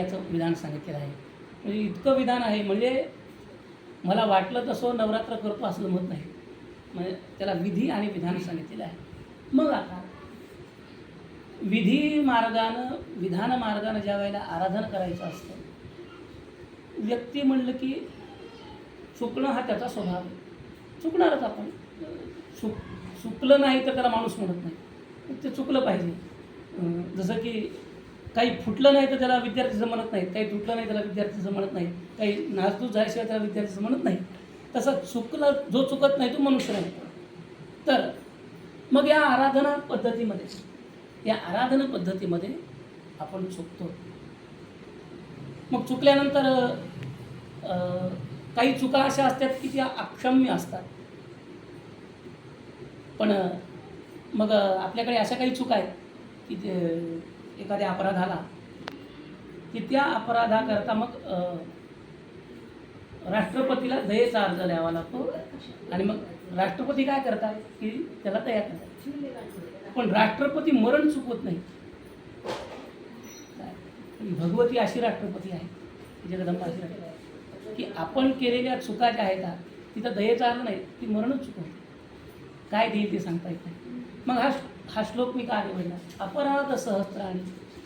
याचं विधान सांगितलेलं आहे. म्हणजे इतकं विधान आहे म्हणजे मला वाटलं तसं नवरात्र करतो असं जमत नाही. म्हणजे त्याला विधी आणि विधान सांगितलेलं आहे. मग आता विधी मार्गानं विधान मार्गानं ज्या वेळेला आराधन करायचं असतं व्यक्ती म्हणलं की चुकणं हा त्याचा स्वभाव आहे. चुकणारच आपण. चुक चुकलं नाही तर त्याला माणूस म्हणत नाही. ते चुकलं पाहिजे. जसं की काही फुटलं नाही तर त्याला विद्यार्थी म्हणत नाही काही तुटलं नाही त्याला विद्यार्थी म्हणत नाही काही नासधूस झाल्याशिवाय त्याला विद्यार्थीचं म्हणत नाही. तसं चुकलं जो चुकत नाही तो मनुष्य नाही. तर मग या आराधना पद्धतीमध्ये या आराधना पद्धतीमध्ये आपण चुकतो. मग चुकल्यानंतर काही चुका अशा असतात की त्या अक्षम्य असतात. पण मग आपल्याकडे अशा काही चुका आहेत की ते एखाद्या अपराधाला. की त्या अपराधाकरता मग अं, राष्ट्रपतीला दयेचा अर्ज द्यावा लागतो आणि मग राष्ट्रपती काय करतात की त्याला तयार करतात. पण राष्ट्रपती मरण चुकवत नाही. भगवती अशी राष्ट्रपती आहे जगदंबा अशी राष्ट्रपती. की आपण केलेल्या चुका ज्या आहेत तिथं दयेचा अर्थ नाही ती मरणच चुकवते. काय देईल ते सांगता येत नाही. मग हा हा श्लोक मी का म्हणणार अपराध सहस्त्राणी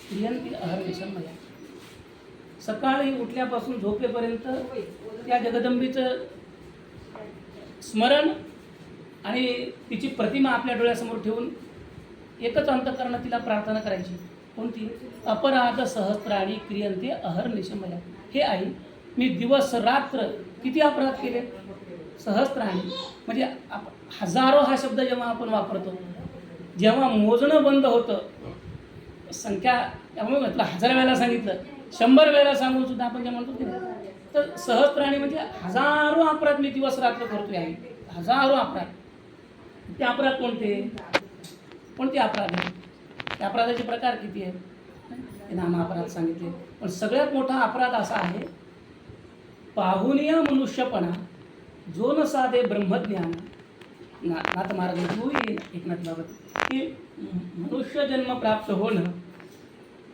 प्रियंती अहर्निशम मया. सकाळी उठल्यापासून झोपेपर्यंत त्या जगदंबीचं स्मरण आणि तिची प्रतिमा आपल्या डोळ्यासमोर ठेवून एकच अंतकरण तिला प्रार्थना करायची. कोणती? अपराध सहस्त्राणी क्रियंते अहर निशमया हे आई मी दिवस रात्र किती अपराध केले? सहस्त्राणी म्हणजे आप हजारो हा शब्द जेव्हा आपण वापरतो जेव्हा मोजणं बंद होतं संख्या त्यामुळे म्हटलं हजार वेळेला सांगितलं शंभर वेळेला सांगून सुद्धा आपण जे म्हणतो की नाही तर सहस्त्राणी म्हणजे हजारो अपराध मी दिवस रात्र करतोय आहे हजारो अपराध. ते अपराध कोणते? कोणते अपराध? आहे त्या अपराधाचे प्रकार किती आहेत? ते नाम अपराध सांगितले. पण सगळ्यात मोठा अपराध असा आहे पाहुनिया मनुष्यपणा जो न साधे ब्रह्मज्ञान ना नाथ महाराज तू एकनाथ बाबत की मनुष्य जन्म प्राप्त होणं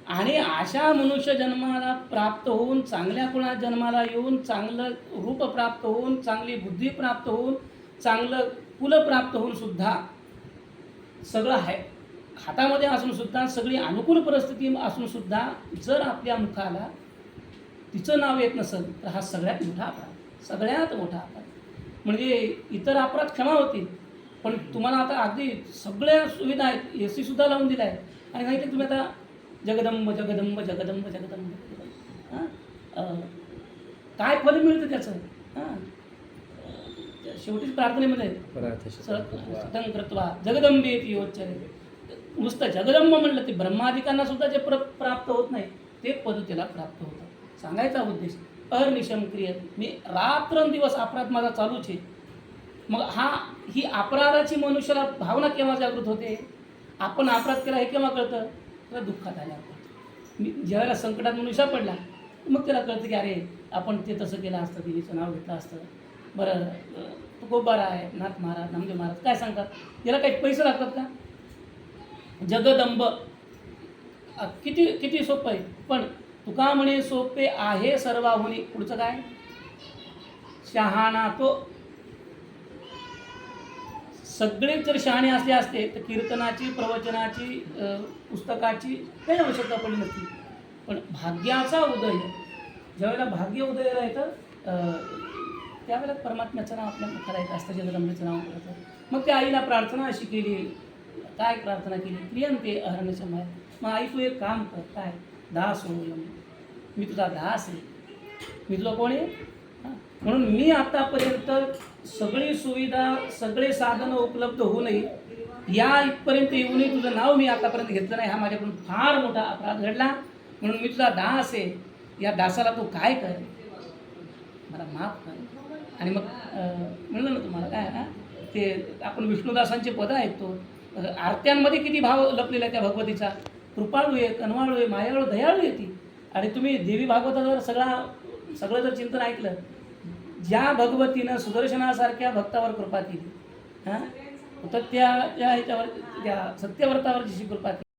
आणि अशा मनुष्य जन्माला प्राप्त होऊन चांगल्या कुणा जन्माला येऊन चांगलं रूप प्राप्त होऊन चांगली बुद्धी प्राप्त होऊन चांगलं कुल प्राप्त होऊन सुद्धा सगळं आहे हातामध्ये असून सुद्धा सगळी अनुकूल परिस्थिती असून सुद्धा जर आपल्या मुखाला तिचं नाव येत नसेल तर हा सगळ्यात मोठा अपराध सगळ्यात मोठा अपराध. म्हणजे इतर अपराध क्षमा होतील पण तुम्हाला आता अगदी सगळ्या सुविधा आहेत ए सीसुद्धा लावून दिला आहे आणि माहिती तुम्ही आता जगदंब जगदंब जगदंब जगदंब. हां? काय फल मिळतं त्याचं? हां? शेवटीच प्रार्थनेमध्ये. सतंग कृत्वा जगदंबे ती नुसतं जगदंब म्हणलं ते ब्रह्मादिकांना सुद्धा जे प्र प्राप्त होत नाही ते पद त्याला प्राप्त होतं. सांगायचा उद्देश अनिशम क्रियत. मी रात्रंदिवस अपराध माझा चालूच आहे. मग हा ही अपराधाची मनुष्याला भावना केव्हा जागृत होते? आपण अपराध केला हे केव्हा कळतं? त्याला दुःखात आल्यावर कळतं. मी ज्यावेळेला संकटात मनुष्य पडला मग त्याला कळतं की अरे आपण ते तसं केलं असतं देवीचं नाव घेतलं असतं. बरं तू गोबारा आहे नाथ महाराज नामदेव महाराज काय सांगतात? याला काही पैसे लागतात का? जगदंब किती किती सोपं आहे? पण तुका म्हणे सोपे आहे सर्वाहुनी पुढचं काय? शहाणा तो सगळे जर शहाणे असले असते तर कीर्तनाची प्रवचनाची पुस्तकाची काही आवश्यकता पडली नसती. पण भाग्याचा उदय ज्यावेळेला भाग्य उदयाला येतं त्यावेळेला परमात्म्याचं नाव आपल्या मुखाला येतं असतं जगदंबेचं नाव करतं मग त्या आईला प्रार्थना अशी केली काय प्रार्थना केली? क्रियंते प्रियंते अहरणशमाय मग आई तू एक काम कर काय? दास हो मी तुझा दास आहे. मी तुला कोण आहे? म्हणून मी आत्तापर्यंत सगळी सुविधा सगळे साधनं उपलब्ध होऊ नये. या इथपर्यंत येऊनही तुझं नाव मी आतापर्यंत घेतलं नाही. हा माझ्याकडून फार मोठा अपराध घडला. म्हणून मी तुझा दास आहे. या दासाला तू काय कर? मला माफ कर. आणि मग मिळलं म्हणलं ना तुम्हाला काय ना ते आपण विष्णुदासांचे पदं ऐकतो आरत्यांमध्ये किती भाव लपलेला आहे त्या भगवतीचा. कृपाळू आहे कनवाळू आहे मायाळू दयाळू आहे ती. आणि तुम्ही देवी भागवतावर सगळा सगळं जर चिंतन ऐकलं ज्या भगवतीनं सुदर्शनासारख्या भक्तावर कृपा केली हां? तर त्या त्या ह्याच्यावर त्या सत्यव्रतावर जशी कृपा केली.